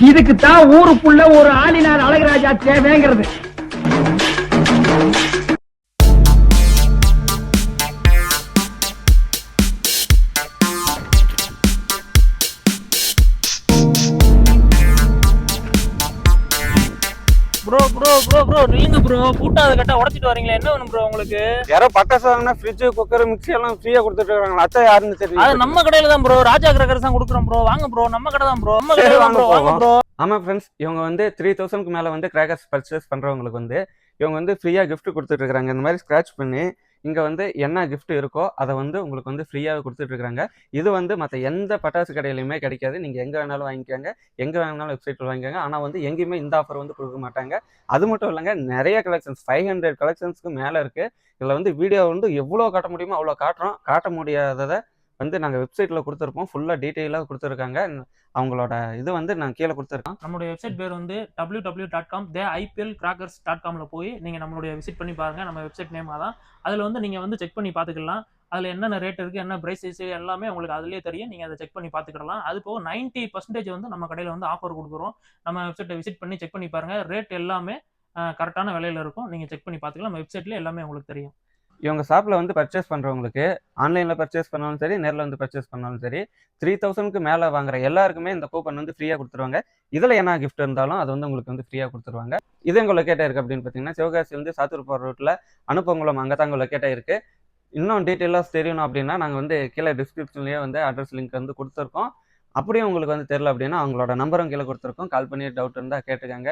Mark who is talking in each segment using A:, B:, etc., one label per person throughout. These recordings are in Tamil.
A: இதுக்கு தான் ஊருக்குள்ள ஒரு ஆளினார் அழகராஜா தேவைங்கிறது.
B: ப்ரோ ப்ரோ நில்லுங்க ப்ரோ பூட்டாத கட்ட உடைச்சிட்டு வரீங்களா. என்ன வேணும் ப்ரோ உங்களுக்கு?
C: யாரோ பட்டாசு வாங்கினா ஃப்ரிட்ஜ் குக்கர் மிக்ஸி எல்லாம் ஃப்ரீயா கொடுத்துட்டு இருக்காங்க அத்தை யாருன்னு
B: அது
C: தெரியும்
B: நம்ம கடையில தான் ப்ரோ ராஜா கிரகர்ஸ் தான் கொடுக்குறோம் ப்ரோ வாங்க ப்ரோ நம்ம கடை தான் ப்ரோ நம்ம தான்
C: வாங்க
B: ப்ரோ வாங்க. ப்ரோ
C: ஆமா ஃப்ரெண்ட்ஸ் இவங்க வந்து த்ரீ தௌசண்ட்க்கு மேல வந்து கிராக்கர்ஸ் பர்ச்சேஸ் பண்றவங்களுக்கு வந்து இவங்க வந்து ஃப்ரீயா gift கொடுத்துட்டு இருக்காங்க இந்த மாதிரி ஸ்க்ராட்ச் பண்ணி இங்கே வந்து என்ன கிஃப்ட் இருக்கோ அதை வந்து உங்களுக்கு வந்து ஃப்ரீயாக கொடுத்துட்ருக்குறாங்க. இது வந்து மற்ற எந்த பட்டாசு கடையிலையுமே கிடைக்காது. நீங்கள் எங்கே வேணாலும் வாங்கிக்கோங்க. எங்கே வேணாலும் வெப்சைட்டில் வாங்கிக்கோங்க. ஆனால் வந்து எங்கேயுமே இந்த ஆஃபர் வந்து கொடுக்க மாட்டாங்க. அது மட்டும் இல்லைங்க நிறைய கலெக்ஷன்ஸ் ஃபைவ் ஹண்ட்ரட் கலெக்ஷன்ஸ்க்கு மேலே இருக்குது இதில் வந்து வீடியோ வந்து எவ்வளோ காட்ட முடியுமோ அவ்வளோ காட்டுறோம். காட்ட முடியாததை வந்து நாங்கள் வெப்சைட்டில் கொடுத்துருப்போம். ஃபுல்லாக டீட்டெயிலாக கொடுத்துருக்காங்க. அவங்களோட இது வந்து நான் கீழே கொடுத்துருக்கோம்
B: நம்மளுடைய வெப்சைட் பேர் வந்து W W dot com the IPL crackers dot காமில் போய் நீங்கள் நம்மளுடைய விசிட் பண்ணி பாருங்க. நம்ம வெப்சைட் நேமாக தான். அதில் வந்து நீங்கள் வந்து செக் பண்ணி பார்த்துக்கலாம். அதில் என்னென்ன ரேட் இருக்குது என்ன ப்ரைஸஸ் எல்லாமே உங்களுக்கு அதிலே தெரியும். நீங்கள் அதை செக் பண்ணி பார்த்துக்கிடலாம். அது போக நைன்ட்டி பர்சன்டேஜ் வந்து நம்ம கடையில் வந்து ஆஃபர் கொடுக்குறோம். நம்ம வெப்சைட்டை விசிட் பண்ணி செக் பண்ணி பாருங்கள் ரேட் எல்லாமே கரெக்டான விலையில் இருக்கும். நீங்கள் செக் பண்ணி பார்த்துக்கலாம். நம்ம வெப்சைட்லேயே எல்லாமே உங்களுக்கு தெரியும்.
C: இவங்க ஷாப்பில் வந்து பர்ச்சேஸ் பண்ணுறவங்களுக்கு ஆன்லைனில் பர்ச்சேஸ் பண்ணாலும் சரி நேரில் வந்து பர்ச்சேஸ் பண்ணாலும் சரி த்ரீ தௌசண்ட்க்கு மேலே வாங்குற எல்லாருக்குமே இந்த கூப்பன் வந்து ஃப்ரீயாக கொடுத்துருவாங்க. இதில் என்ன கிஃப்ட் இருந்தாலும் அது வந்து உங்களுக்கு வந்து ஃப்ரீயாக கொடுத்துருவாங்க. இது எங்கள் லொக்கேட்டாக இருக்குது அப்படின்னு பார்த்தீங்கன்னா சிவகாசி வந்து சாத்தூர் போகிற ரூட்டில் அனுப்பங்குளம் அங்கே தான் லொக்கேட்டாக இருக்குது இன்னும் டீட்டெயிலாக தெரியணும் அப்படின்னா நாங்கள் வந்து கீழே டிஸ்கிரிப்ஷன்லேயே வந்து அட்ரஸ் லிங்க் வந்து கொடுத்துருக்கோம். அப்படியும் உங்களுக்கு வந்து தெரில அப்படின்னா அவங்களோட நம்பரும் கீழே கொடுத்துருக்கோம். கால் பண்ணி டவுட் இருந்தால் கேட்டுக்காங்க.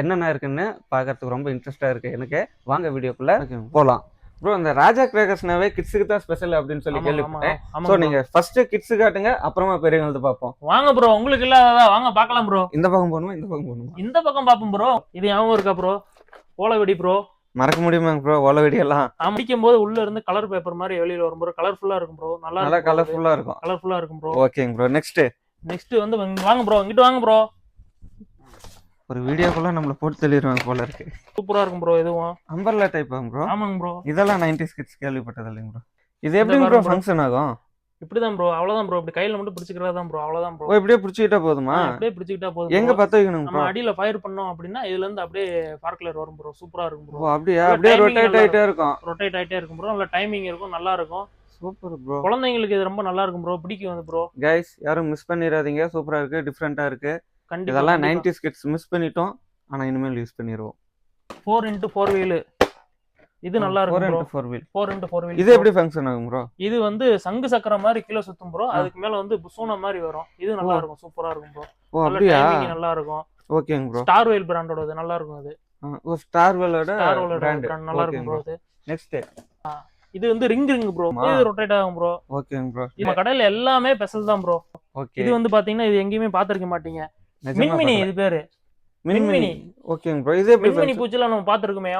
C: என்னென்ன இருக்குன்னு பார்க்கறதுக்கு ரொம்ப இன்ட்ரெஸ்ட்டாக இருக்குது எனக்கு. வாங்க வீடியோக்குள்ளே போகலாம் ப்ரோ இந்த ராஜா கிரேக்கர்ஸ்னாவே கிட்ஸுக்கு தான் ஸ்பெஷல் அப்படின்னு சொல்லி கேள்விப்பட்டேன். ஸோ. நீங்க ஃபர்ஸ்ட் கிட்ஸு காட்டுங்க அப்புறமா பெரியவங்களுக்கு பார்ப்போம்.
B: வாங்க ப்ரோ உங்களுக்கு இல்லாததா வாங்க பார்க்கலாம் ப்ரோ
C: இந்த பக்கம் போகணுமா இந்த பக்கம் போகணுமா?
B: இந்த பக்கம் பார்ப்போம் ப்ரோ இது ஞாபகம் இருக்கா ப்ரோ ஓலவெடி ப்ரோ
C: மறக்க முடியுமாங்க ப்ரோ ஓல வெடியெல்லாம்
B: அடிக்கும் போது உள்ள இருந்து கலர் பேப்பர் மாதிரி வெளியில வரும் ப்ரோ கலர்ஃபுல்லா இருக்கும் ப்ரோ நல்லா
C: நல்லா கலர்ஃபுல்லா இருக்கும்.
B: கலர்ஃபுல்லா இருக்கும் ப்ரோ
C: ஓகேங்க ப்ரோ நெக்ஸ்ட்
B: நெக்ஸ்ட் வந்து வாங்க ப்ரோ இங்கிட்டு வாங்க ப்ரோ
C: ஒரு வீடியோக்குள்ள நம்மள போட்டு தள்ளிடுவாங்க போல இருக்கு.
B: சூப்பரா இருக்கும் ப்ரோ இதுவும்
C: அம்பர்லா டைப் ப்ரோ
B: ஆமாங்க ப்ரோ
C: இதெல்லாம் நைன்டிஸ் கிட்ஸ் கேள்விப்பட்டது இல்லைங்க ப்ரோ இது எப்படி ப்ரோ. ஃபங்க்ஷன் ஆகும்?
B: இப்படிதான் ப்ரோ அவ்வளவுதான் ப்ரோ இப்படி கையில மட்டும் பிடிச்சிக்கிறதா தான் ப்ரோ அவ்வளவுதான் ப்ரோ
C: இப்படியே பிடிச்சிக்கிட்டா போதுமா?
B: அப்படியே பிடிச்சிக்கிட்டா போதும்
C: எங்க. பத்த வைக்கணும்
B: நம்ம
C: ப்ரோ
B: அடியில ஃபயர் பண்ணோம் அப்படின்னா இதுல இருந்து அப்படியே பார்க்கலர் வரும் ப்ரோ சூப்பரா இருக்கும் ப்ரோ
C: அப்படியா? அப்படியே ரொட்டேட் ஆயிட்டே இருக்கும்.
B: ரொட்டேட் ஆயிட்டே இருக்கும் ப்ரோ நல்ல டைமிங் இருக்கும் நல்லா இருக்கும்.
C: சூப்பர் ப்ரோ
B: குழந்தைங்களுக்கு இது ரொம்ப நல்லா இருக்கும் ப்ரோ பிடிக்கும் ப்ரோ
C: கைஸ் யாரும் மிஸ் பண்ணிடாதீங்க. சூப்பரா இருக்கு டிஃப்ரெண்டா இருக்கு. இதெல்லாம் நைன்டிஸ் கிட்ஸ் மிஸ் பண்ணிட்டோம். ஆனா இனிமேல் யூஸ் பண்ணிடுவோம்
B: ஃபோர் இன்ட்டு ஃபோர் வீலு இது நல்லா
C: ஃபோர்
B: இருக்கும் bro
C: into four wheel
B: four into four wheel
C: இது எப்படி ஃபங்க்ஷன் ஆகும் ப்ரோ
B: இது வந்து சங்கு சக்கரம் மாதிரி கீழே சுத்தும் ப்ரோ அதுக்கு மேல வந்து சூன மாதிரி வரும். இது நல்லா. இருக்கும் சூப்பரா இருக்கும் ப்ரோ
C: ஓ அப்படியா?
B: நல்லா இருக்கும்.
C: ஓகேங்க ப்ரோ
B: ஸ்டார் வெயில் பிராண்டோட இது நல்லா இருக்கும் அது.
C: ஓ ஸ்டார் வெல்லோட
B: ஸ்டார் வெயில்
C: பிராண்ட்
B: நல்லா இருக்கும் ப்ரோ அது.
C: நெக்ஸ்ட்
B: இது வந்து ரிங் ரிங் ப்ரோ. இது ரொட்டேட் ஆகும் ப்ரோ
C: ஓகேங்க ப்ரோ
B: நம்ம கடையில எல்லாமே ஸ்பெஷல் தான் ப்ரோ
C: ஓகே.
B: இது வந்து பாத்தீங்கன்னா இது எங்கேயுமே பாத்திருக்க மாட்டீங்க. மின்மினி இது பேரு.
C: மின்மினி. ஓகேங்க ப்ரோ இது எப்படி
B: மின்மினி பூச்சிலாம் நம்ம பாத்திருக்கோமே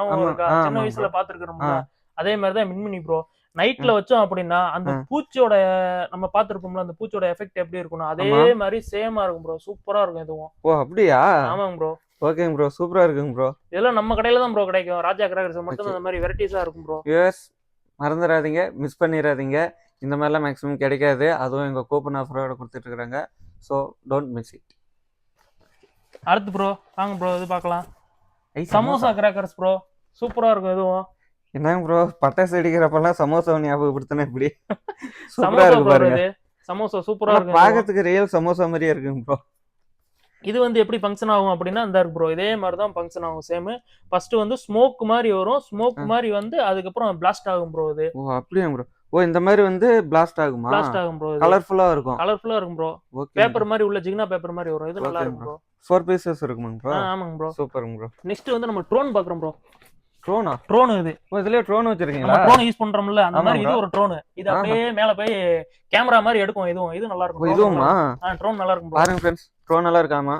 B: சின்ன. வயசுல பாத்துருக்கோம்
C: ஆ.
B: அதே மாதிரி தான் மின்மினி ப்ரோ நைட்ல வச்சோம் அப்படின்னா அந்த. பூச்சியோட நம்ம பாத்துருப்போம்ல அந்த பூச்சியோட எஃபெக்ட் எப்படி இருக்கும்னா அதே. மாதிரி சேமா இருக்கும் ப்ரோ சூப்பரா இருக்கும் இதுவும்
C: ஓ அப்படியா?
B: ஆமாங்க ப்ரோ
C: ஓகேங்க ப்ரோ சூப்பரா இருக்குங்க ப்ரோ
B: இதெல்லாம் நம்ம கடையில தான் ப்ரோ கிடைக்கும். ராஜா கிராகர்ஸ் மட்டும் அந்த மாதிரி வெரைட்டிஸா இருக்கும் ப்ரோ
C: யூஎஸ் மறந்துடாதீங்க மிஸ் பண்ணிடாதீங்க இந்த மாதிரிலாம் மேக்ஸிமம் கிடைக்காது. அதுவும் எங்கள் கூப்பன் ஆஃபரோட கொடுத்துட்டு இருக்காங்க. ஸோ டோன்ட் மிஸ் இட்
B: அடுத்து ப்ரோ வாங்க ப்ரோ இது பார்க்கலாம். சமோசா கிராக்கர்ஸ் ப்ரோ சூப்பரா இருக்கும் இதுவும்
C: என்னங்க ப்ரோ பட்டாசு அடிக்கிறப்பெல்லாம் சமோசா ஞாபகப்படுத்தினா இப்படி சூப்பரா
B: சமோசா
C: இருக்கு
B: ப்ரோ
C: பாருங்க.
B: இது. சமோசா சூப்பரா இருக்கும் இதுவும்.
C: பார்க்கறதுக்கு ரியல் சமோசா மாதிரியே இருக்குங்க ப்ரோ
B: இது வந்து எப்படி ஃபங்க்ஷன் ஆகும் அப்படின்னா இருக்கு ப்ரோ இதே மாதிரி தான் ஃபங்க்ஷன் ஆகும் சேம் ஃபர்ஸ்ட் வந்து ஸ்மோக் மாதிரி வரும். ஸ்மோக். மாதிரி வந்து அதுக்கப்புறம் பிளாஸ்ட் ஆகும் ப்ரோ இது.
C: ஓ அப்படியா ப்ரோ ஓ இந்த மாதிரி வந்து பிளாஸ்ட் ஆகுமா?
B: பிளாஸ்ட் ஆகும் ப்ரோ
C: கலர்ஃபுல்லா இருக்கும்.
B: கலர்ஃபுல்லா இருக்கும் ப்ரோ பேப்பர் மாதிரி உள்ள ஜிக்னா பேப்பர் மாதிரி வரும். இது நல்லா இருக்கும் ப்ரோ
C: ஃபோர் பீசஸ் இருக்குமாங்க ப்ரோ
B: ஆமாங்க ப்ரோ
C: சூப்பருங்க ப்ரோ
B: நெக்ஸ்ட் வந்து நம்ம ட்ரோன் பாக்குறோம் ப்ரோ
C: ட்ரோனா
B: ட்ரோன் இது.
C: இதுலயே ட்ரோன் வச்சிருக்கீங்களா?
B: ட்ரோன் யூஸ் பண்றோம்ல அந்த மாதிரி இது. ஒரு ட்ரோன் இது. அப்படியே மேல போய் கேமரா மாதிரி எடுக்கும் இதுவும் இது நல்லா இருக்கும்
C: இதுவுமா?
B: ட்ரோன் நல்லா இருக்கும்.
C: பாருங்க ஃப்ரெண்ட்ஸ் ட்ரோன் எல்லாம் இருக்காமா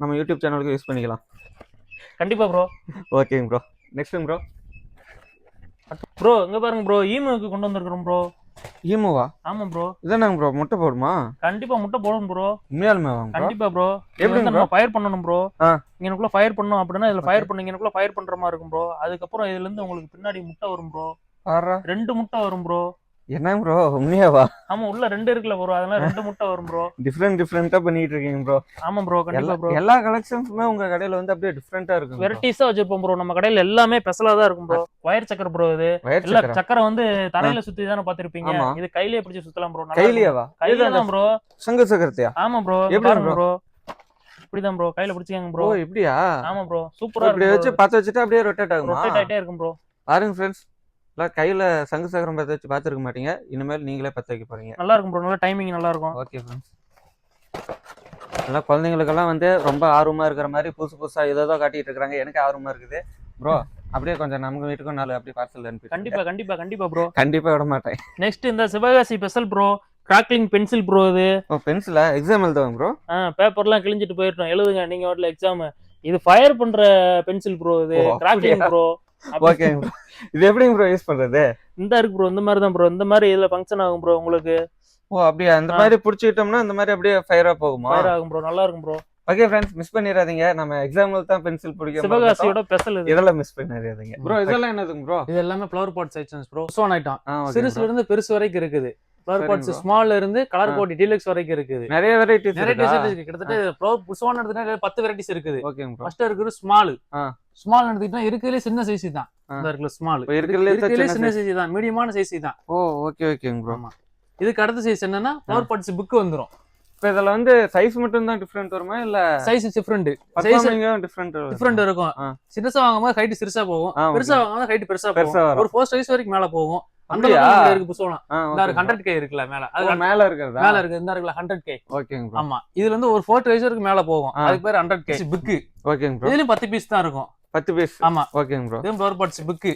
C: நம்ம யூடியூப் சேனலுக்கு யூஸ் பண்ணிக்கலாம்.
B: கண்டிப்பா ப்ரோ
C: ஓகேங்க ப்ரோ நெக்ஸ்ட்டுங்க ப்ரோ
D: ப்ரோ இங்க பாருங்க ப்ரோ ஈமுக்கு கொண்டு வந்திருக்கிறோம் ப்ரோ
C: ஈமுவா
D: ஆமா ப்ரோ
C: இதானாங்க ப்ரோ முட்டை போடுமா?
D: கண்டிப்பா முட்டை போடணும் ப்ரோ
C: உண்மையாலுமே வாங்க
D: கண்டிப்பா ப்ரோ
C: எப்படி?
D: நம்ம ஃபயர் பண்ணணும் ப்ரோ. இங்கனக்குள்ள ஃபயர் பண்ணணும் அப்படின்னா இதுல ஃபயர் பண்ணி இங்கனக்குள்ள ஃபயர் பண்ற மாதிரி இருக்கும் ப்ரோ அதுக்கப்புறம் இதுல இருந்து உங்களுக்கு பின்னாடி முட்டை வரும் ப்ரோ
C: பாரா
D: ரெண்டு முட்டை வரும் ப்ரோ
C: என்னங்க ப்ரோ உண்மையாவா
D: ஆமா உள்ள ரெண்டு இருக்குல்ல ப்ரோ அதெல்லாம் ரெண்டு முட்டை வரும் ப்ரோ
C: டிஃப்ரெண்ட் டிஃப்ரெண்டா பண்ணிட்டு இருக்கீங்க ப்ரோ
D: ஆமா ப்ரோ கண்டிப்பா ப்ரோ
C: எல்லா கலெக்ஷன்ஸுமே உங்க கடையில வந்து அப்படியே டிஃப்ரெண்டா இருக்கும்
D: வெரைட்டிஸா வச்சிருப்போம் ப்ரோ நம்ம கடையில எல்லாமே ஸ்பெஷலா தான் இருக்கும் ப்ரோ வயர் சக்கர ப்ரோ இது.
C: சக்கரம்
D: சக்கரை. வந்து தரையில சுத்தி தானே பாத்திருப்பீங்க. இது கையிலேயே பிடிச்சு சுத்தலாம் ப்ரோ
C: கையிலேயேவா
D: கையில தான் ப்ரோ
C: சங்கு சக்கரத்தையா?
D: ஆமா ப்ரோ
C: எப்படி?
D: ப்ரோ இப்படிதான் ப்ரோ கையில பிடிச்சிக்கங்க
C: ப்ரோ இப்படியா?
D: ஆமா ப்ரோ சூப்பரா
C: இப்படி வச்சு
D: இருக்கு
C: பத்த வச்சுட்டு அப்படியே ரொட்டேட் ஆகுமா?
D: ரொட்டேட் ஆயிட்டே இருக்கும் ப்ரோ
C: பாருங்க ஃப்ரெண்ட்ஸ் இல்லை கையில சங்கு சக்கரம் பத்த வச்சு பார்த்துருக்க மாட்டீங்க. இனிமேல் நீங்களே பத்த வைக்க போறீங்க.
D: நல்லா இருக்கும் ப்ரோ நல்லா டைமிங் நல்லா இருக்கும்
C: ஓகே ஃப்ரெண்ட்ஸ் நல்லா குழந்தைங்களுக்கெல்லாம் வந்து ரொம்ப ஆர்வமா இருக்கிற மாதிரி புதுசு புதுசா ஏதோ காட்டிட்டு இருக்காங்க எனக்கு ஆர்வமா இருக்குது. ப்ரோ அப்படியே கொஞ்சம் நம்ம வீட்டுக்கும் நாலு அப்படியே பார்சல் அனுப்பி
D: கண்டிப்பா கண்டிப்பா கண்டிப்பா ப்ரோ
C: கண்டிப்பா விட மாட்டேன்.
D: நெக்ஸ்ட் இந்த Sivakasi special bro crackling pencil bro இது.
C: ஓ பென்சிலா எக்ஸாம் எழுதுவாங்க ப்ரோ
D: பேப்பர்லாம் கிழிஞ்சிட்டு போயிட்டோம் எழுதுங்க நீங்க வாட்டில் எக்ஸாம் இது ஃபயர் பண்ற பென்சில் ப்ரோ இது. கிராக்லிங்? ப்ரோ
C: ஓகே இது எப்படிங்க ப்ரோ யூஸ் பண்றது?
D: இந்த இருக்கு ப்ரோ இந்த மாதிரி தான் ப்ரோ. இந்த மாதிரி இதுல ஃபங்க்ஷன் ஆகும் ப்ரோ உங்களுக்கு.
C: ஓ அப்படியா? அந்த. மாதிரி புடிச்சுக்கிட்டோம்னா இந்த மாதிரி அப்படியே ஃபயரா போகுமா?
D: ஃபயர் ஆகும் ப்ரோ. நல்லா இருக்கும் ப்ரோ.
C: ஓகே ஃப்ரெண்ட்ஸ் மிஸ் பண்ணிடாதீங்க. நம்ம எக்ஸாம்ல தான் பென்சில் பிடிக்கும்
D: சிவகாசியோட இது.
C: இதெல்லாம் மிஸ் பண்ணிடாதீங்க. ப்ரோ இதெல்லாம் என்னதுங்க ப்ரோ
D: இது எல்லாமே flower pot sections bro zone item
C: okay
D: சிறுசுல இருந்து பெருசு வரைக்கும் இருக்குது. Flower pots. ஸ்மால்ல இருந்து கலர்
C: ஆ.
D: கோட்டி டீலக்ஸ் வரைக்கும் இருக்குது.
C: நிறைய வெரைட்டிஸ்
D: நிறைய
C: இருக்கா
D: டிசைன் இருக்கு. கிட்டத்தட்ட ஃப்ளவர் புஷ்வான் எடுத்துட்டா பத்து வெரைட்டிஸ் இருக்குது.
C: ஓகேங்க ப்ரோ
D: ஃபர்ஸ்ட் இருக்கிறது ஸ்மால். ஸ்மால் எடுத்துக்கிட்டா இருக்கிறதுலே சின்ன சைஸ் தான். இந்த இருக்குல்ல ஸ்மால்
C: இருக்கிறதுலே சின்ன
D: சைஸ் தான். மீடியமான சைஸ் தான்.
C: ஓ ஓகே ஓகேங்க ப்ரோ
D: ஆமா. இதுக்கு அடுத்த சைஸ் என்னன்னா ஃப்ளவர் பாட்ஸ் புக் வந்துரும்.
C: இப்போ இதுல வந்து சைஸ் மட்டும் தான் டிஃபரெண்ட் வருமா இல்ல
D: size different size
C: different
D: different இருக்கும். சிறுசா வாங்கும்போது ஹைட் சிறுசா போகும். பெருசா வாங்கும்போது ஹைட் பெருசா போகும். ஒரு ஃபோர் சைஸ் வரைக்கும் மேல போகும். அந்த இருக்கு இந்த ஹண்ட்ரட் கே இருக்குல்ல மேல. அது
C: மேல இருக்கிறதா?
D: மேல இருக்கு இந்த இருக்குல்ல ஹண்ட்ரட் கே
C: ஓகேங்க
D: ஆமா. இதுல இருந்து ஒரு ஃபோர் வயசு வரைக்கும் மேல போகும். அதுக்கு பேர் ஹண்ட்ரட் கே புக்கு
C: ஓகேங்க
D: இதுலயும் பத்து பீஸ் தான் இருக்கும்.
C: பத்து பீஸ்
D: ஆமா.
C: ஓகேங்க ப்ரோ
D: இதுவும் ஃப்ளவர் பாட்ஸ் புக்கு.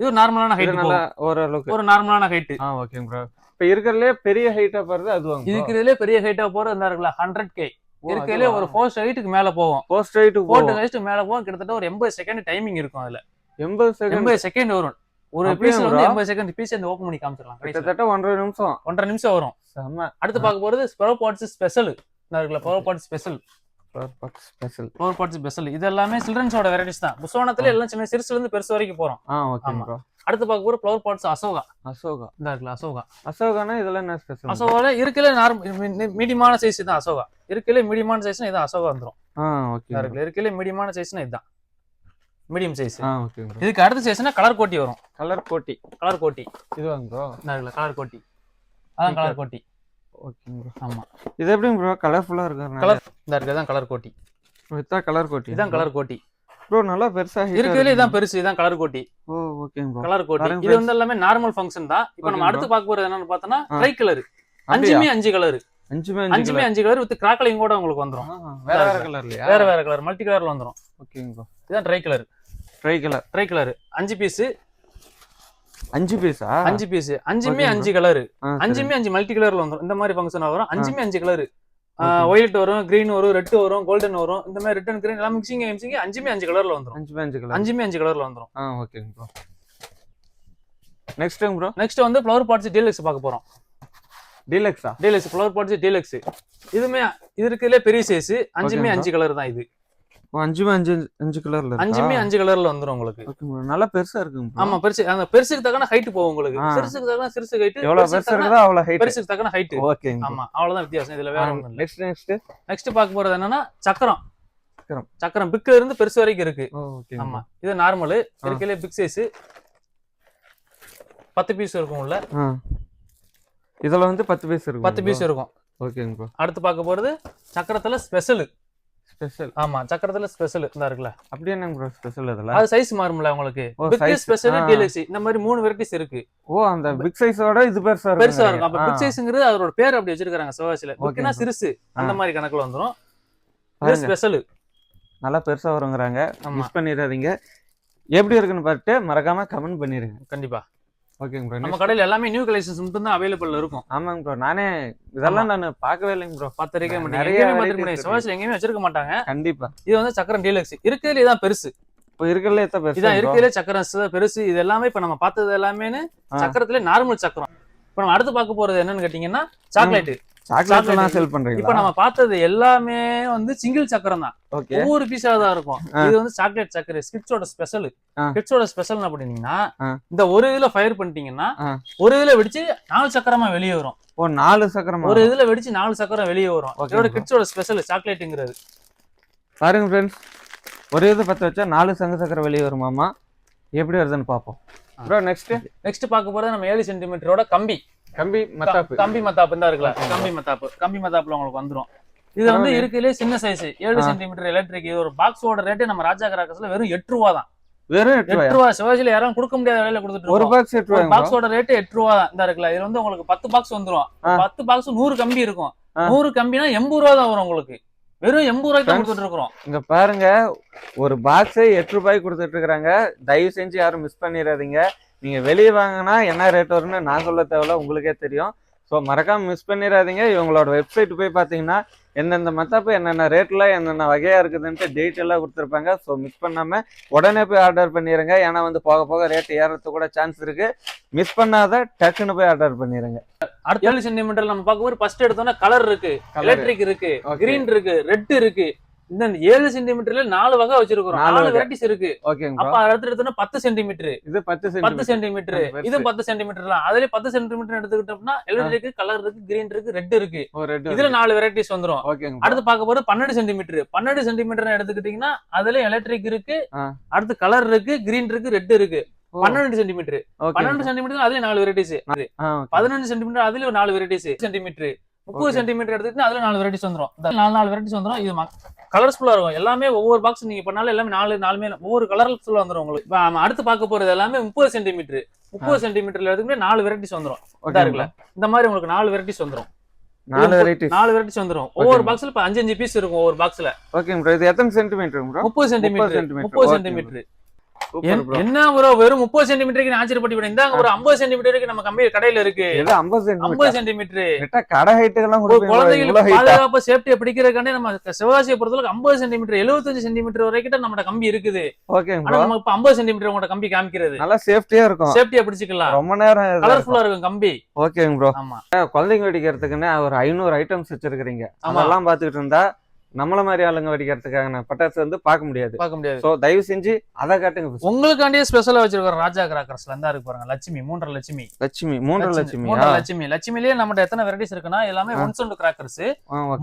D: இது ஒரு நார்மலான
C: இது
D: ஹைட்
C: நல்லா ஓரளவுக்கு.
D: ஒரு நார்மலான ஹைட்
C: ஆ ஓகேங்க ப்ரோ இப்போ இருக்கிறதுலே பெரிய ஹைட்டா போறது அதுவாங்க
D: இருக்கிறதுலே பெரிய ஹைட்டா போற இந்த இருக்குல்ல ஹண்ட்ரட் கே இருக்கிறதுலே ஒரு ஃபோர் ஹைட்டுக்கு மேல போகும்
C: போஸ்ட் ஹைட்டு
D: ஃபோர் ஹைட்டுக்கு மேல போகும் கிட்டத்தட்ட ஒரு எண்பது செகண்ட் டைமிங் இருக்கும் அதுல.
C: எண்பது செகண்ட்
D: எண்பது செகண்ட் வரும். ஒரு பீஸ்ல வந்து? எண்பது செகண்ட் பீஸ் இந்த ஓப்பன் பண்ணி காமிச்சிடலாம்.
C: கிட்டத்தட்ட ஒன்றரை நிமிஷம்.
D: ஒன்றரை நிமிஷம் வரும். அடுத்து பார்க்க போறது ஸ்பெரோ பாட்ஸ் ஸ்பெஷல் இருக்குல்ல power pot special
C: special
D: power pots special இது எல்லாமே சில்ட்ரன்ஸோட வெரைட்டிஸ் தான். புஸ்வானத்துல எல்லாம் சின்ன சிறுசுல இருந்து பெருசு வரைக்கும் போறோம்.
C: ஆ
D: ஆமா.
C: ப்ரோ
D: அடுத்து பார்க்க போற ஃப்ளவர் பாட்ஸ் அசோகா.
C: அசோகா.
D: இந்த இருக்குல்ல அசோகா.
C: அசோகானா இதெல்லாம் என்ன ஸ்பெஷல்
D: அசோகால இருக்கல நார்மல் மீடியமான சைஸ் தான் அசோகா. இருக்கல மீடியமான சைஸ்னா இதான் அசோகா வந்துரும்.
C: ஆ ஓகே
D: இருக்குல்ல இருக்கல மீடியமான சைஸ்னா இதுதான் மீடியம் சைஸ்
C: ஆ ப்ரோ
D: இதுக்கு அடுத்த சைஸ்னா கலர் கோட்டி வரும்.
C: கலர் கோட்டி.
D: கலர் கோட்டி.
C: இது வாங்க ப்ரோ
D: கலர் கோட்டி. அதான் கலர் கோட்டி.
C: ஓகேங்க ப்ரோ
D: ஆமா.
C: இது எப்படிங்க ப்ரோ கலர்ஃபுல்லா இருக்கிறனால
D: கலர் இந்த இருக்கு இதான் கலர் கோட்டி.
C: வித்தா கலர் கோட்டி.
D: இதான் கலர் கோட்டி.
C: ப்ரோ நல்லா பெருசா
D: இருக்கதுல
C: இருக்கு.
D: இதான் பெருசு இதான் கலர் கோட்டி.
C: ஓ ஓகேங்க ப்ரோ
D: கலர் கோட்டி. இது வந்து எல்லாமே நார்மல் ஃபங்க்ஷன் தான். இப்போ நம்ம அடுத்து பார்க்க போறது என்னன்னு பார்த்தோம்னா. Tri colour? அஞ்சுமே அஞ்சு கலர்
C: அஞ்சுமே
D: அஞ்சுமே அஞ்சு கலர் வித் கிராக்கலிங் கூட உங்களுக்கு வந்துரும்.
C: வேற வேற கலர்லையா
D: வேற வேற கலர் மல்டி கலர்ல வந்துரும்.
C: ஓகேங்க ப்ரோ
D: இதான் tri colour
C: tri colour
D: tri colour அஞ்சு பீஸ்
C: அஞ்சு பீஸா
D: அஞ்சு பீஸ் அஞ்சுமே. அஞ்சு கலர். அஞ்சுமே அஞ்சு மல்டி கலர்ல வந்துரும். இந்த மாதிரி ஃபங்க்ஷன் வரும். அஞ்சுமே அஞ்சு கலர். ஒயிட் வரும் கிரீன் வரும் ரெட் வரும் கோல்டன் வரும். இந்த மாதிரி ரெட் அண்ட் கிரீன் எல்லாம் மிக்சிங் மிக்சிங் அஞ்சுமே அஞ்சு கலர்ல வந்துரும்.
C: அஞ்சுமே அஞ்சு கலர்
D: அஞ்சுமே அஞ்சு கலர்ல வந்துரும்.
C: ஆ ஓகேங்க ப்ரோ நெக்ஸ்ட்டுங்க ப்ரோ
D: நெக்ஸ்ட் வந்து ஃப்ளவர் பாட்ஸ் டீலக்ஸ் பார்க்க போறோம்.
C: டீலக்ஸா
D: டீலக்ஸ் ஃப்ளவர் பாட்ஸ் டீலக்ஸ் இதுமே இது இருக்கிறதுல பெரிய சைஸ் அஞ்சுமே அஞ்சு கலர் தான் இது.
C: அஞ்சுமே அஞ்சு அஞ்சு கலர்ல இருக்கா?
D: அஞ்சுமே அஞ்சு கலர்ல வந்துரும் உங்களுக்கு.
C: ஓகே நல்லா பெருசா bro.
D: ஆமா பெருசு அந்த பெருசுக்கு தக்கன ஹைட் போகும் உங்களுக்கு.
C: ஆ.
D: சிறுசுக்கு தக்கன சிறுசு ஹைட்
C: எவ்வளவு பெருசா இருக்குதோ அவ்வளவு ஹைட்
D: பெருசுக்கு தக்கன ஹைட்
C: ஓகேங்க
D: ஆமா அவ்வளவுதான் வித்தியாசம். இதுல வேற இல்ல.
C: நெக்ஸ்ட் நெக்ஸ்ட்
D: நெக்ஸ்ட் பார்க்க போறது என்னன்னா சக்கரம்.
C: சக்கரம்.
D: சக்கரம். பிக்ல இருந்து பெருசு வரைக்கும் இருக்கு.
C: ஓகே
D: ஆமா இது நார்மல் இருக்கலே பிக் சைஸ் பத்து பீஸ் இருக்கும் உள்ள.
C: இதுல வந்து பத்து பீஸ் இருக்கும்
D: பத்து பீஸ் இருக்கும்.
C: ஓகேங்க ப்ரோ.
D: அடுத்து பார்க்க போறது சக்கரத்துல ஸ்பெஷல்
C: ஸ்பெஷல்
D: ஆமா சக்கரத்துல ஸ்பெஷல் இந்த இருக்குல்ல?
C: அப்படி என்னங்க ப்ரோ ஸ்பெஷல் இதுல
D: அது சைஸ் மாறும்ல உங்களுக்கு? பிக். ஸ்பெஷல். டீலக்ஸ் இந்த மாதிரி மூணு வெரைட்டிஸ் இருக்கு.
C: ஓ அந்த பிக் சைஸோட இது பெருசா இருக்கும்
D: பெருசா இருக்கும். அப்ப. பிக் சைஸ்ங்கிறது அதோட பேர் அப்படி வச்சிருக்காங்க சிவகாசியில. பிக்னா
C: bro.
D: சிறுசு. அந்த மாதிரி கணக்குல வந்துரும். இது. ஸ்பெஷல்
C: நல்லா பெருசா வருங்கிறாங்க. மிஸ் பண்ணிடாதீங்க. எப்படி இருக்குன்னு பார்த்துட்டு மறக்காம கமெண்ட் பண்ணிருங்க.
D: கண்டிப்பா.
C: ஓகேங்க ப்ரோ
D: நம்ம கடையில எல்லாமே நியூ கலெக்ஷன்ஸ் மட்டும் தான் அவைலபிள் இருக்கும்.
C: ஆமாங்க ப்ரோ நானே இதெல்லாம் நான் பார்க்கவே இல்லைங்க ப்ரோ
D: பார்த்திருக்க
C: நிறைய
D: மாட்டேங்க. எங்கேயுமே வச்சிருக்க மாட்டாங்க.
C: கண்டிப்பா.
D: இது வந்து சக்கரம் டீலக்ஸ் இருக்கிறதுல இதான் பெருசு.
C: இப்போ இருக்கிறதுல எத்த பெருசு
D: இதான் இருக்கிறதுல சக்கரம் பெருசு. இது எல்லாமே இப்ப நம்ம பார்த்தது எல்லாமே. சக்கரத்துல நார்மல் சக்கரம். இப்ப நம்ம அடுத்து பார்க்க போறது என்னன்னு கேட்டீங்கன்னா சாக்லேட்
C: சாக்லேட் எல்லாம்
D: chocolate.
C: செல்
D: இப்ப
C: பண்றீங்களா
D: நம்ம பார்த்தது எல்லாமே வந்து சிங்கிள் சக்கரம் தான்.
C: ஓகே
D: ஒவ்வொரு பீஸா தான் இருக்கும். இது வந்து சாக்லேட் சக்கரை ஸ்கிட்ஸோட ஸ்பெஷல்
C: ஆ.
D: ஸ்கிட்ஸோட ஸ்பெஷல்
C: ஆ.
D: இந்த ஒரு இதுல ஃபயர் பண்ணிட்டீங்கன்னா. ஒரு இதுல வெடிச்சு நாலு சக்கரமா வெளியே வரும்.
C: ஓ நாலு சக்கரமா
D: ஒரு இதுல வெடிச்சு நாலு சக்கரம் வெளியே வரும். இதோட. கிட்ஸோட ஸ்பெஷல் சாக்லேட்டுங்கிறது
C: பாருங்க ஃப்ரெண்ட்ஸ் ஒரு இது பத்த வச்சா நாலு சங்கு சக்கரம் வெளியே வருமாமா எப்படி வருதுன்னு பார்ப்போம். ப்ரோ நெக்ஸ்ட்
D: நெக்ஸ்ட் பார்க்க போறது நம்ம ஏழு சென்டிமீட்டரோட கம்பி.
C: கம்பி மத்தாப்பு.
D: கம்பி மத்தாப்பு தான் இருக்குல்ல. கம்பி மத்தாப்பு. கம்பி மத்தாப்புல உங்களுக்கு வந்துரும். இது வந்து. இருக்குல்லே சின்ன சைஸ் ஏழு. சென்டிமீட்டர் எலக்ட்ரிக் இது ஒரு பாக்ஸோட ரேட்டு நம்ம ராஜா கிராக்கர்ஸ்ல வெறும் எட்டு ரூபா தான்.
C: வெறும் எட்டு
D: ரூபா. சிவாஜில யாரும் கொடுக்க முடியாத விலையில கொடுத்துட்டு
C: ஒரு. பாக்ஸ் எட்டு ரூபாய்
D: பாக்ஸோட ரேட்டு எட்டு ரூபா தான். இந்த இருக்குல்ல. இதுல வந்து உங்களுக்கு பத்து பாக்ஸ் வந்துரும். பத்து பாக்ஸ் நூறு கம்பி இருக்கும். நூறு கம்பினா எண்பது ரூபா தான் வரும் உங்களுக்கு. வெறும் எண்பது ரூபாய்க்கு கொடுத்துட்டு இருக்கிறோம்.
C: இங்க பாருங்க. ஒரு பாக்ஸே எட்டு ரூபாய்க்கு கொடுத்துட்டு இருக்காங்க தயவு செஞ்சு யாரும் மிஸ் பண்ணிடாதீங்க. நீங்க வெளியே வாங்கினா என்ன ரேட் வரும்னு நான் சொல்ல தேவையில்ல உங்களுக்கே தெரியும். ஸோ மறக்காம மிஸ் பண்ணிடாதீங்க. இவங்களோட வெப்சைட் போய் பார்த்தீங்கன்னா எந்தெந்த மத்தாப்பு என்னென்ன ரேட்ல என்னென்ன வகையா இருக்குதுன்ட்டு டீட்டெயிலாக கொடுத்துருப்பாங்க. ஸோ மிஸ் பண்ணாம உடனே போய் ஆர்டர் பண்ணிடுங்க ஏன்னா வந்து போக போக ரேட் ஏறதுக்கு கூட சான்ஸ் இருக்கு. மிஸ் பண்ணாத டக்குன்னு போய் ஆர்டர் பண்ணிடுங்க
D: அடுத்த சென்டிமீட்டர் நம்ம பார்க்கும்போது ஃபர்ஸ்ட் எடுத்தோம்னா கலர் இருக்கு. எலக்ட்ரிக் இருக்கு. கிரீன் இருக்கு. ரெட் இருக்கு. இந்த ஏழு சென்டிமீட்டர்ல நாலு வகை வச்சிருக்கிறோம்.
C: நாலு.
D: வெரைட்டிஸ் இருக்கு. அப்ப அடுத்து எடுத்தோம்னா பத்து சென்டிமீட்டர்
C: இது பத்து
D: பத்து
C: சென்டிமீட்டர்.
D: இது பத்து சென்டிமீட்டர் தான். அதுல பத்து சென்டிமீட்டர் எடுத்துக்கிட்டோம்னா எலக்ட்ரிக் கலர் இருக்கு கிரீன் இருக்கு ரெட் இருக்கு இதுல நாலு வெரைட்டிஸ் வந்துரும்.
C: ஓகேங்க
D: அடுத்து பார்க்க போறது பன்னெண்டு சென்டிமீட்டர் பன்னெண்டு சென்டிமீட்டர் எடுத்துக்கிட்டீங்கன்னா அதுல எலக்ட்ரிக் இருக்கு. அடுத்து கலர் இருக்கு கிரீன் இருக்கு ரெட் இருக்கு. பன்னெண்டு சென்டிமீட்டர்
C: ஓகே
D: பன்னெண்டு சென்டிமீட்டர் அதுல நாலு வெரைட்டிஸ் பதினஞ்சு சென்டிமீட்டர் அதுல நாலு வெரைட்டிஸ் சென்டிமீட்டர் முப்பது. சென்டிமீட்டர் எடுத்துக்கிட்டு அதுல நாலு வெரைட்டிஸ் வந்துரும். நாலு நாலு வெரைட்டிஸ் வந்துரும். இது கலர்ஸ்ஃபுல்லா இருக்கும். எல்லாமே ஒவ்வொரு பாக்ஸ் நீங்க பண்ணாலும் எல்லாமே நாலு நாலுமே ஒவ்வொரு கலர்ஃபுல்லா வந்துரும் உங்களுக்கு. அடுத்து பார்க்க போறது எல்லாமே முப்பது சென்டிமீட்டர் முப்பது சென்டிமீட்டர்ல எடுத்துக்கிட்டு நாலு வெரைட்டிஸ் வந்துரும். இருக்குல்ல? இந்த மாதிரி உங்களுக்கு நாலு வெரைட்டிஸ் வந்துரும்.
C: நாலு வெரைட்டி
D: நாலு வெரைட்டிஸ் வந்துரும். ஒவ்வொரு. பாக்ஸ்ல இப்ப அஞ்சு அஞ்சு பீஸ் இருக்கும் ஒவ்வொரு பாக்ஸ்ல
C: ஓகே இது எத்தனை சென்டிமீட்டர்
D: முப்பது சென்டிமீட்டர். முப்பது சென்டிமீட்டர் என்ன ப்ரோ வெறும் முப்பது சென்டிமீட்டருக்கு ஆச்சரியப்பட்டு இந்தாங்க ஒரு ஐம்பது சென்டிமீட்டருக்கு நம்ம கம்பி கடையில இருக்கு.
C: இது 50
D: ஐம்பது
C: சென்டிமீட்டர் கடை கொடுப்பீங்க
D: குழந்தைகளுக்கு? பாதுகாப்பா சேஃப்டியை பிடிக்கிறதுக்காண்டி நம்ம சிவகாசியை பொறுத்தளவுக்கு ஐம்பது சென்டிமீட்டர் எழுபத்தஞ்சு சென்டிமீட்டர் வரைக்கும் நம்மட கம்பி இருக்குது.
C: ப்ரோ
D: நம்ம இப்ப ஐம்பது சென்டிமீட்டர் உங்களோட கம்பி காமிக்கிறது.
C: நல்லா சேஃப்டியா இருக்கும்.
D: சேஃப்டியா பிடிச்சிக்கலாம்.
C: ரொம்ப நேரம்.
D: கலர்ஃபுல்லா இருக்கும். கம்பி.
C: ஓகேங்க ப்ரோ
D: ஆமா.
C: குழந்தைங்க வெடிக்கிறதுக்குன்னு ஒரு ஐநூறு ஐட்டம்ஸ் வச்சிருக்கீங்க
D: ஆமா.
C: அதெல்லாம் பாத்துக்கிட்டு இருந்தா நம்மள மாதிரி ஆளுங்க வெடிக்கிறதுக்கான பட்டாசு வந்து பார்க்க முடியாது.
D: பார்க்க முடியாது.
C: சோ தயவு செஞ்சு அதை காட்டுங்க.
D: உங்களுக்காண்டியே ஸ்பெஷலா வச்சிருக்கோம் ராஜா கிராக்கர்ஸ்ல இருந்தா இருக்கு பாருங்க லட்சுமி மூன்றரை லட்சுமி.
C: லட்சுமி
D: மூன்றரை லட்சுமி லட்சுமிலேயே நம்மகிட்ட எத்தனை வெரைட்டிஸ் இருக்குன்னா எல்லாமே. One sound crackers.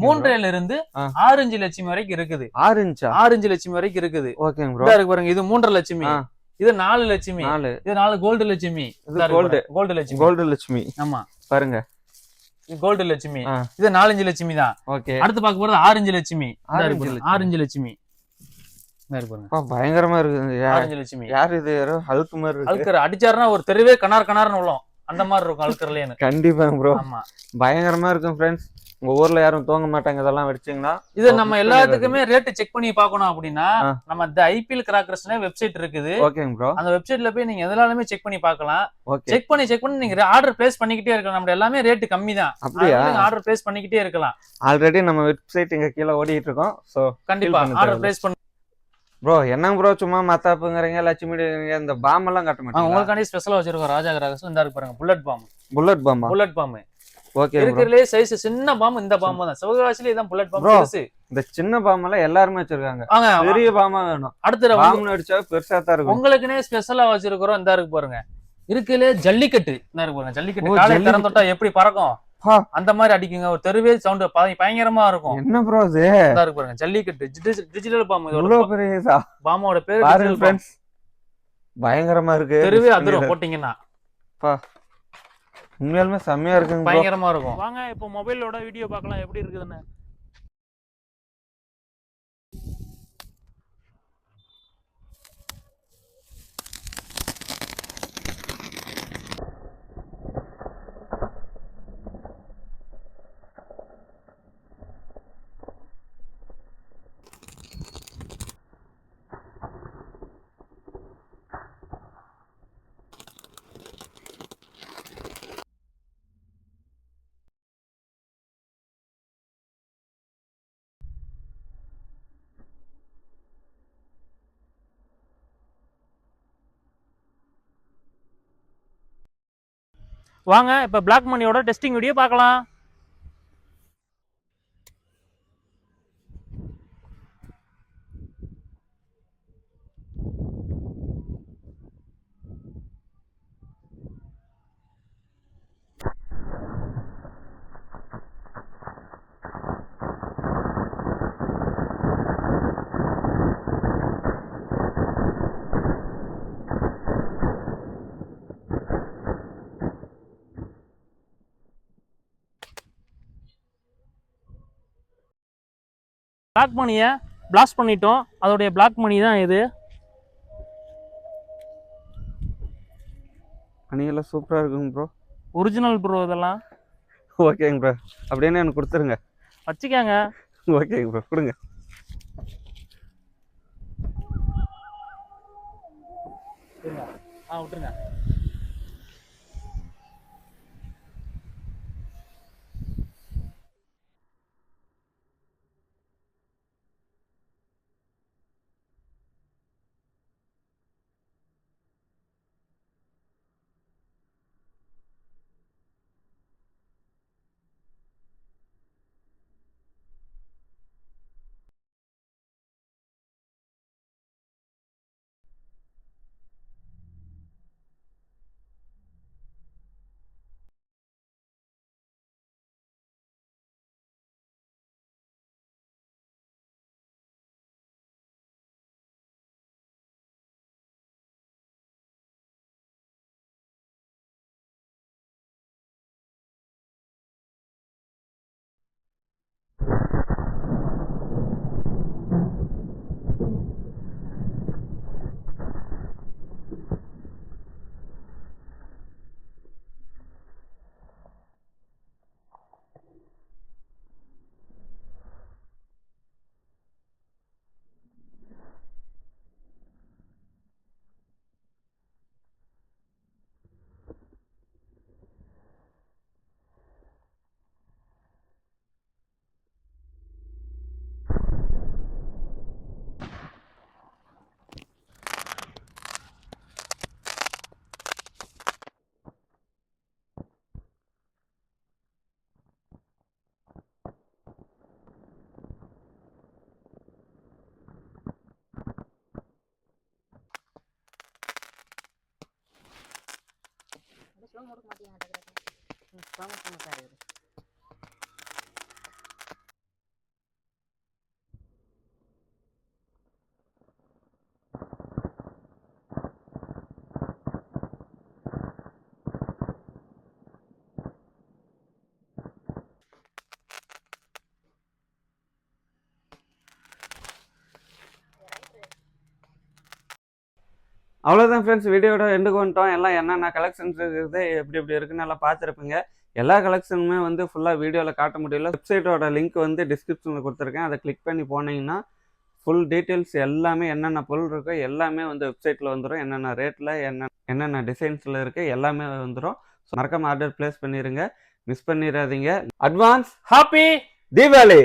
D: மூன்றையில இருந்து
C: ஆ.
D: ஆறு இஞ்சு லட்சுமி வரைக்கும் இருக்குது.
C: ஆறு
D: இஞ்சு லட்சுமி வரைக்கும் இருக்குது.
C: ஓகேங்க
D: இதா இருக்கு பாருங்க இது மூன்றரை லட்சுமி. இது நாலு லட்சுமி.
C: நாலு.
D: இது நாலு gold Lakshmi.
C: Gold
D: gold Lakshmi.
C: Gold Lakshmi.
D: ஆமா.
C: பாருங்க.
D: கோல்டு லட்சுமி. இது நாலஞ்சு லட்சுமி தான்.
C: ஓகே.
D: அடுத்து பார்க்க போறது ஆரஞ்சு லட்சுமி.
C: ஆரஞ்சு
D: இருக்கு.
C: லட்சுமி.
D: இருக்கு
C: பயங்கரமா இருக்குது யா-
D: ஆரஞ்சு லட்சுமி.
C: யார் இது? யாரோ ஹல்க் மாதிரி இருக்கு.
D: அழுக்கர் அடிச்சாருன்னா ஒரு தெருவே கனார் கனார்னு உள்ளோம். அந்த மாதிரி இருக்கும் அழுக்கர்லேன்னு
C: கண்டிப்பா ப்ரோ
D: ஆமா.
C: பயங்கரமா இருக்கும் ஃப்ரெண்ட்ஸ் உங்க ஊர்ல யாரும் தூங்க மாட்டாங்க இதெல்லாம் வெடிச்சீங்கன்னா
D: இது நம்ம எல்லாத்துக்குமே ரேட் செக் பண்ணி பார்க்கணும் அப்படின்னா. நம்ம இந்த ஐபிஎல் கிராக்கர்ஸ்னே வெப்சைட் இருக்குது.
C: ஓகேங்க ப்ரோ
D: அந்த வெப்சைட்ல போய் நீங்க எதுனாலுமே செக் பண்ணி பார்க்கலாம். செக் பண்ணி செக் பண்ணி நீங்க ஆர்டர் பிளேஸ் பண்ணிக்கிட்டே இருக்கலாம். நம்ம எல்லாமே ரேட் கம்மி தான்
C: அப்படியா?
D: ஆர்டர் பிளேஸ் பண்ணிக்கிட்டே இருக்கலாம்.
C: ஆல்ரெடி நம்ம வெப்சைட் இங்க கீழே ஓடிட்டு இருக்கோம் சோ
D: கண்டிப்பா. ஆர்டர். பிளேஸ் பண்ணி.
C: ப்ரோ என்னங்க ப்ரோ சும்மா மத்தாப்புங்கிறீங்க லட்சுமி இந்த பாம் எல்லாம் காட்ட
D: ஆ,
C: மாட்டீங்க
D: உங்களுக்காண்டி ஸ்பெஷலா வச்சிருக்கோம் ராஜா கிராக்கர்ஸ் இந்த இருக்கு பாருங்க புல்லட் பாம்
C: புல்லட் பாம்பா
D: புல்லட் பாம்
C: ஓகே
D: இருக்கிறதுலே சைஸ் சின்ன பாம் இந்த பாம் தான். சிவகாசிலே தான் புல்லட் பாம்
C: Bro.
D: பெருசு
C: இந்த சின்ன பாம் எல்லாம் எல்லாருமே வச்சிருக்காங்க. பெரிய பாமா வேணும்.
D: அடுத்த
C: பாம்னு அடிச்சா பெருசா தான் இருக்கும்.
D: உங்களுக்குனே ஸ்பெஷலா வச்சிருக்கிறோம். இந்த இருக்கு பாருங்க. இருக்குலே ஜல்லிக்கட்டு. இந்த இருக்கு பாருங்க ஜல்லிக்கட்டு. காலை. திறந்துட்டா எப்படி பறக்கும். அந்த மாதிரி அடிக்குங்க. ஒரு தெருவே சவுண்ட் பயங்கரமா இருக்கும்.
C: என்ன ப்ரோ இது
D: இந்த இருக்கு பாருங்க ஜல்லிக்கட்டு. டிஜிட்டல் பாம் இதோட
C: இவ்வளவு பெரிய?
D: பாமோட பேரு
C: பயங்கரமா இருக்கு.
D: தெருவே அதிரும். போட்டீங்கன்னா.
C: உண்மையாலுமே செம்மையா இருக்குங்க.
D: பயங்கரமா இருக்கும். வாங்க இப்போ மொபைலோட வீடியோ பார்க்கலாம். எப்படி இருக்குதுன்னு.
B: வாங்க இப்போ பிளாக் மணியோட டெஸ்டிங் வீடியோ பார்க்கலாம். பிளாக் மணியை பிளாஸ்ட் பண்ணிட்டோம். அதோடைய பிளாக் மணி தான் இது.
C: மணியெல்லாம் சூப்பராக இருக்குங்க ப்ரோ
B: ஒரிஜினல் ப்ரோ இதெல்லாம்.
C: ஓகேங்க ப்ரோ அப்படின்னு எனக்கு கொடுத்துருங்க.
B: வச்சுக்கோங்க.
C: ஓகேங்க ப்ரோ கொடுங்க.
B: ஆ விட்டுருங்க. Estamos com o carreiro.
C: அவ்வளோதான் ஃப்ரெண்ட்ஸ் வீடியோட எண்டு கொண்டோம் எல்லாம் என்னென்ன கலெக்ஷன்ஸ் இருக்குது எப்படி எப்படி இருக்குன்னு எல்லாம் பார்த்துருப்பீங்க. எல்லா கலெக்ஷனுமே வந்து ஃபுல்லாக வீடியோவில் காட்ட முடியல. வெப்சைட்டோட லிங்க் வந்து டிஸ்கிரிப்ஷனில் கொடுத்துருக்கேன். அதை கிளிக் பண்ணி போனீங்கன்னா ஃபுல் டீட்டெயில்ஸ் எல்லாமே என்னென்ன பொருள் இருக்கோ எல்லாமே வந்து வெப்சைட்டில் வந்துடும் என்னென்ன ரேட்டில் என்ன என்னென்ன டிசைன்ஸில் இருக்குது எல்லாமே வந்துடும் ஸோ ஆர்டர் ப்ளேஸ் பண்ணிடுங்க மிஸ் பண்ணிடாதீங்க. Advance
B: happy
C: Deepavali